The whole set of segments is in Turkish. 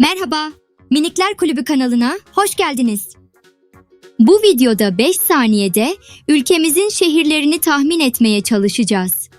Merhaba, Minikler Kulübü kanalına hoş geldiniz. Bu videoda 5 saniyede ülkemizin şehirlerini tahmin etmeye çalışacağız.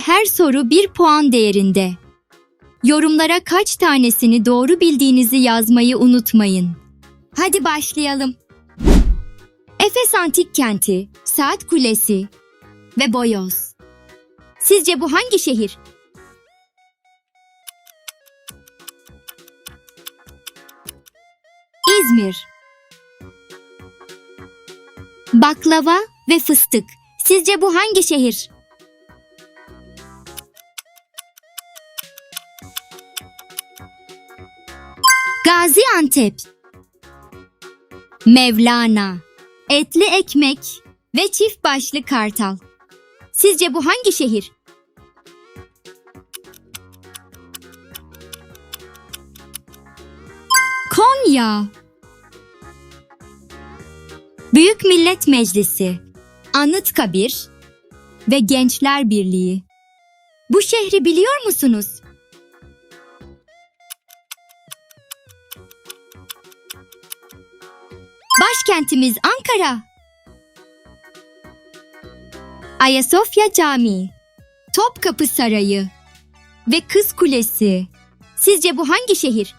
Her soru 1 puan değerinde. Yorumlara kaç tanesini doğru bildiğinizi yazmayı unutmayın. Hadi başlayalım. Efes Antik Kenti, Saat Kulesi ve Boyoz. Sizce bu hangi şehir? İzmir. Baklava ve fıstık. Sizce bu hangi şehir? Gaziantep. Mevlana. Etli ekmek ve çift başlı kartal. Sizce bu hangi şehir? Konya. Büyük Millet Meclisi, Anıtkabir ve Gençler Birliği. Bu şehri biliyor musunuz? Başkentimiz Ankara. Ayasofya Camii, Topkapı Sarayı ve Kız Kulesi. Sizce bu hangi şehir?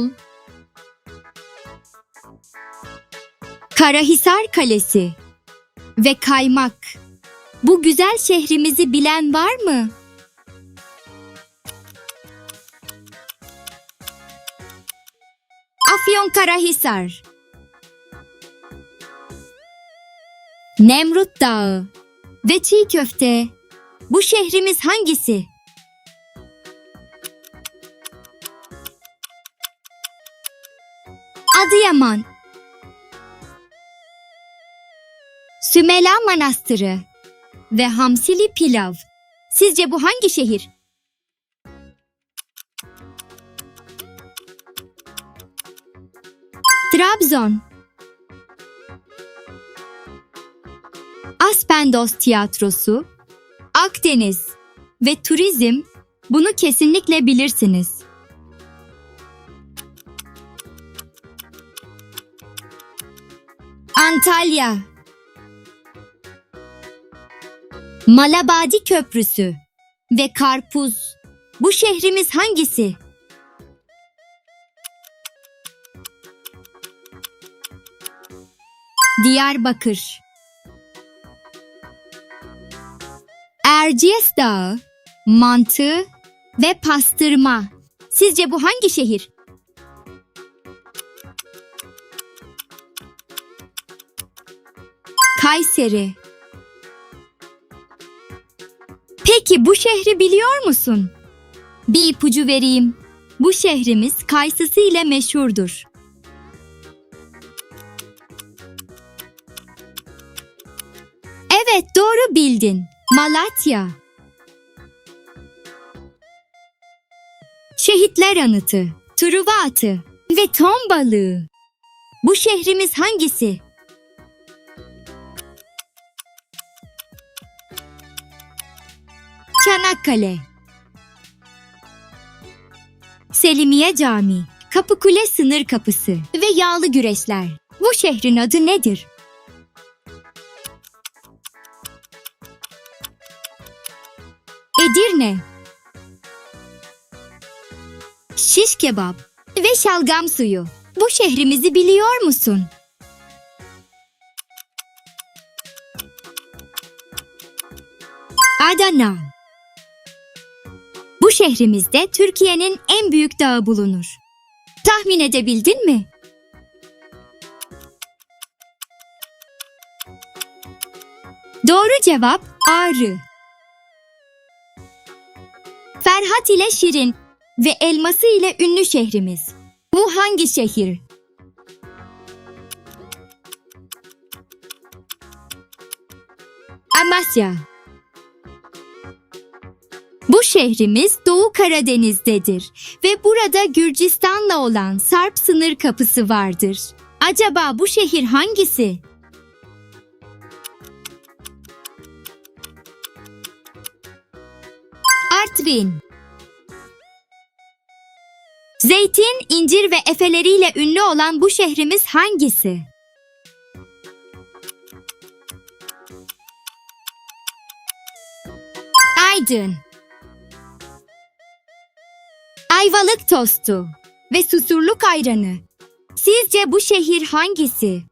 İstanbul Karahisar Kalesi ve Kaymak. Bu güzel şehrimizi bilen var mı? Afyonkarahisar Nemrut Dağı ve çiğ köfte. Bu şehrimiz hangisi? Adıyaman Sümela Manastırı ve Hamsili Pilav. Sizce bu hangi şehir? Trabzon Aspendos Tiyatrosu Akdeniz ve turizm bunu kesinlikle bilirsiniz. Antalya Malabadi Köprüsü ve Karpuz. Bu şehrimiz hangisi? Diyarbakır Erciyes Dağı, mantı ve pastırma. Sizce bu hangi şehir? Kayseri. Peki bu şehri biliyor musun? Bir ipucu vereyim. Bu şehrimiz kayısısı ile meşhurdur. Evet doğru bildin. Malatya. Şehitler Anıtı, Truva Atı ve Ton Balığı. Bu şehrimiz hangisi? Çanakkale Selimiye Camii, Kapıkule Sınır Kapısı ve Yağlı Güreşler. Bu şehrin adı nedir? Edirne Şiş kebap ve şalgam suyu. Bu şehrimizi biliyor musun? Adana şehrimizde Türkiye'nin en büyük dağı bulunur. Tahmin edebildin mi? Doğru cevap Ağrı. Ferhat ile Şirin ve elması ile ünlü şehrimiz. Bu hangi şehir? Amasya. Bu şehrimiz Doğu Karadeniz'dedir ve burada Gürcistan'la olan Sarp sınır kapısı vardır. Acaba bu şehir hangisi? Artvin Zeytin, incir ve efeleriyle ünlü olan bu şehrimiz hangisi? Aydın Ayvalık tostu ve susurluk ayranı. Sizce bu şehir hangisi?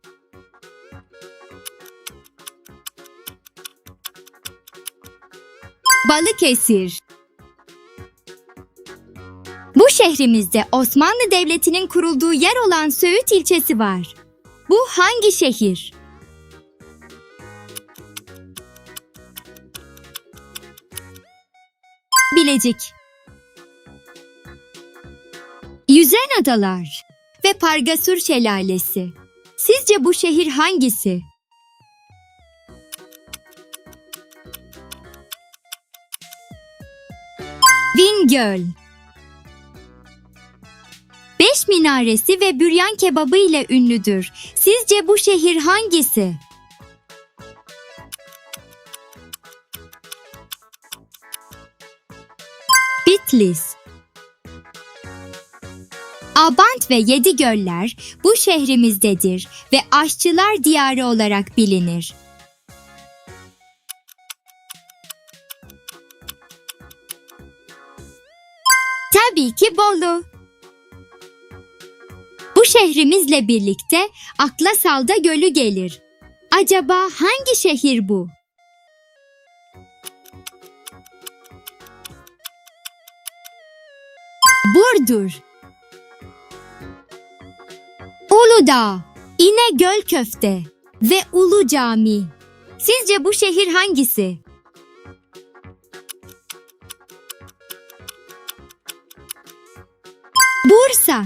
Balıkesir Bu şehrimizde Osmanlı Devleti'nin kurulduğu yer olan Söğüt ilçesi var. Bu hangi şehir? Bilecik Yüzen Adalar ve Pargasur Şelalesi. Sizce bu şehir hangisi? Bingöl Beş minaresi ve büryan kebabı ile ünlüdür. Sizce bu şehir hangisi? Bitlis Abant ve Yedi Göller bu şehrimizdedir ve aşçılar diyarı olarak bilinir. Tabii ki Bolu. Bu şehrimizle birlikte akla Salda Gölü gelir. Acaba hangi şehir bu? Burdur. Uludağ, İnegöl Köfte ve Ulu Cami. Sizce bu şehir hangisi? Bursa.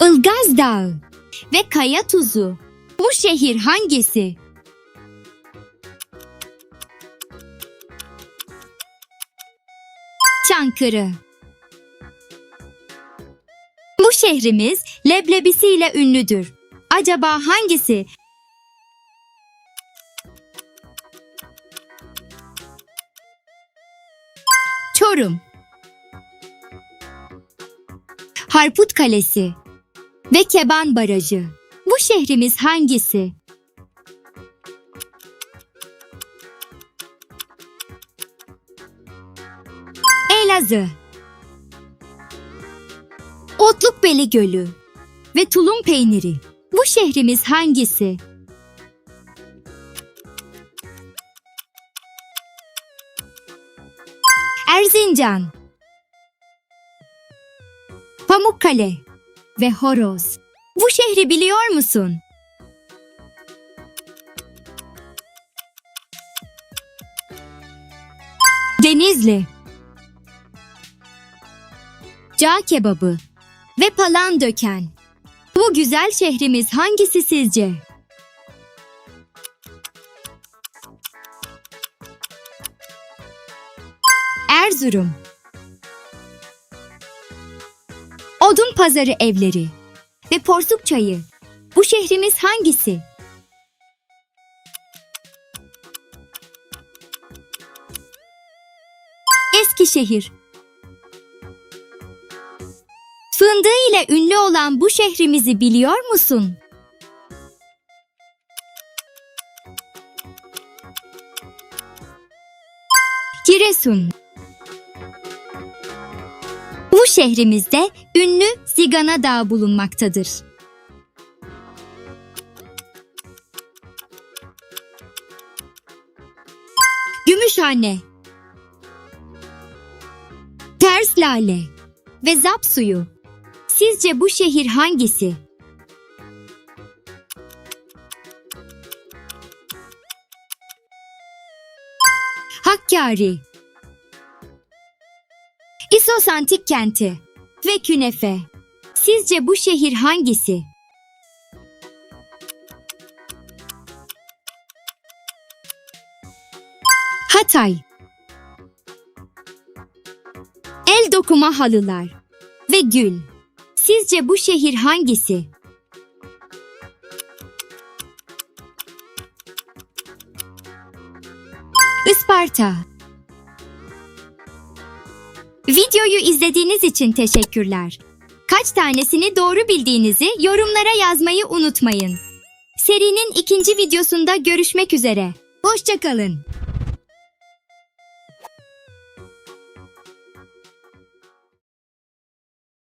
Ilgaz Dağı ve Kaya Tuzu. Bu şehir hangisi? Çankırı. Şehrimiz leblebisiyle ünlüdür. Acaba hangisi? Çorum Harput Kalesi ve Keban Barajı. Bu şehrimiz hangisi? Elazığ Otlukbeli Gölü ve tulum peyniri. Bu şehrimiz hangisi? Erzincan Pamukkale ve Horoz. Bu şehri biliyor musun? Denizli Cağ kebabı ve Palandöken. Bu güzel şehrimiz hangisi sizce? Erzurum Odun pazarı evleri ve porsuk çayı. Bu şehrimiz hangisi? Eskişehir Fındığı ile ünlü olan bu şehrimizi biliyor musun? Giresun Bu şehrimizde ünlü Zigana Dağı bulunmaktadır. Gümüşhane Ters Lale ve Zap suyu. Sizce bu şehir hangisi? Hakkari İsos Antik Kenti ve Künefe. Sizce bu şehir hangisi? Hatay El dokuma halılar ve gül. Sizce bu şehir hangisi? Isparta. Videoyu izlediğiniz için teşekkürler. Kaç tanesini doğru bildiğinizi yorumlara yazmayı unutmayın. Serinin ikinci videosunda görüşmek üzere. Hoşçakalın.